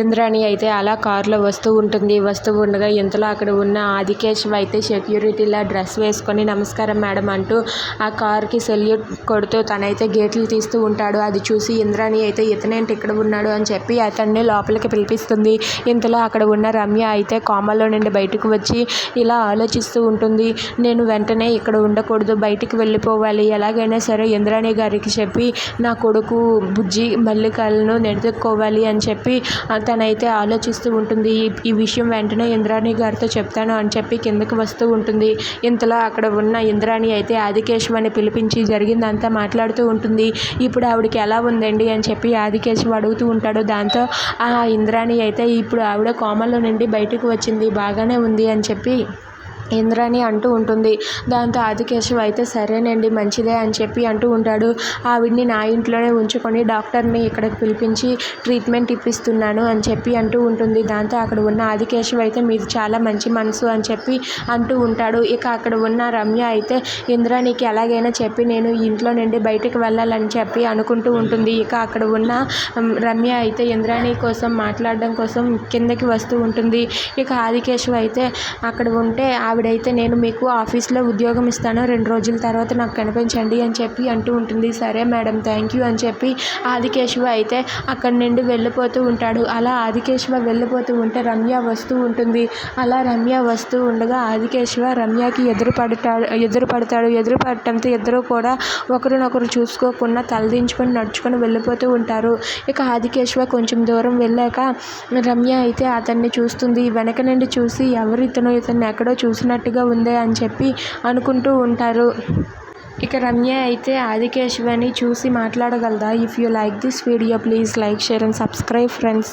ఇంద్రాణి అయితే అలా కారులో వస్తూ ఉంటుంది. వస్తూ ఉండగా ఇంతలో అక్కడ ఉన్న ఆదికేశవ్ అయితే సెక్యూరిటీలా డ్రెస్ వేసుకొని నమస్కారం మేడం అంటూ ఆ కార్కి సెల్యూట్ కొడుతూ తనైతే గేట్లు తీస్తూ ఉంటాడు. అది చూసి ఇంద్రాణి అయితే ఇతనేంటి ఇక్కడ ఉన్నాడు అని చెప్పి అతన్ని లోపలికి పిలిపిస్తుంది. ఇంతలో అక్కడ ఉన్న రమ్య అయితే కోమలో నుండి బయటకు వచ్చి ఇలా ఆలోచిస్తూ ఉంటుంది. నేను వెంటనే ఇక్కడ ఉండకూడదు బయటికి వెళ్ళిపోవాలి. ఎలాగైనా సరే ఇంద్రాణి గారికి చెప్పి నా కొడుకు బుజ్జి మల్లికలను నిలదొక్కోవాలి అని చెప్పి తనైతే ఆలోచిస్తూ ఉంటుంది ఈ విషయం వెంటనే ఇంద్రాణి గారితో చెప్తాను అని చెప్పి కిందకు వస్తూ ఉంటుంది. ఇంతలో అక్కడ ఉన్న ఇంద్రాణి అయితే ఆదికేశవ్ అని పిలిపించి జరిగిందంతా మాట్లాడుతూ ఉంటుంది. ఇప్పుడు ఆవిడకి ఎలా ఉందండి అని చెప్పి ఆదికేశవ్ అడుగుతూ ఉంటాడు. దాంతో ఆ ఇంద్రాణి అయితే ఇప్పుడు ఆవిడ కోమలో నుండి బయటకు వచ్చింది బాగానే ఉంది అని చెప్పి ఇంద్రాణి అంటూ ఉంటుంది. దాంతో ఆదికేశవ్ అయితే సరేనండి మంచిదే అని చెప్పి అంటూ ఉంటాడు. ఆవిడ్ని నా ఇంట్లోనే ఉంచుకొని డాక్టర్ని ఇక్కడికి పిలిపించి ట్రీట్మెంట్ ఇప్పిస్తున్నాను అని చెప్పి అంటూ ఉంటుంది. దాంతో అక్కడ ఉన్న ఆదికేశవ్ అయితే మీది చాలా మంచి మనసు అని చెప్పి అంటూ ఉంటాడు. ఇక అక్కడ ఉన్న రమ్య అయితే ఇంద్రాణికి ఎలాగైనా చెప్పి నేను ఇంట్లో నుండి బయటకు వెళ్ళాలని చెప్పి అనుకుంటూ ఉంటుంది. ఇక అక్కడ ఉన్న రమ్య అయితే ఇంద్రాణి కోసం మాట్లాడడం కోసం కిందకి వస్తూ ఉంటుంది. ఇక ఆదికేశవ్ అయితే అక్కడ ఉంటే ఆవిడైతే నేను మీకు ఆఫీస్లో ఉద్యోగం ఇస్తాను రెండు రోజుల తర్వాత నాకు కనిపించండి అని చెప్పి అంటూ ఉంటుంది. సరే మేడం థ్యాంక్ యూ అని చెప్పి ఆదికేశవ అయితే అక్కడి నుండి వెళ్ళిపోతూ ఉంటాడు. అలా ఆదికేశవ వెళ్ళిపోతూ ఉంటే రమ్య వస్తూ ఉంటుంది. అలా రమ్య వస్తూ ఉండగా ఆదికేశవ రమ్యకి ఎదురు పడతాడు ఎదురు పడతాడు. ఎదురు పడటంతో ఇద్దరు కూడా ఒకరినొకరు చూసుకోకుండా తలదించుకొని నడుచుకొని వెళ్ళిపోతూ ఉంటారు. ఇక ఆదికేశవ కొంచెం దూరం వెళ్ళాక రమ్య అయితే అతన్ని చూస్తుంది. వెనక నుండి చూసి ఎవరు ఇతను ఇతన్ని ఎక్కడో చూసి చూసినట్టుగా ఉందే అని చెప్పి అనుకుంటూ ఉంటారు. ఇక రమ్య అయితే ఆదికేశవని చూసి మాట్లాడగలదా? If you like this video please like share and subscribe friends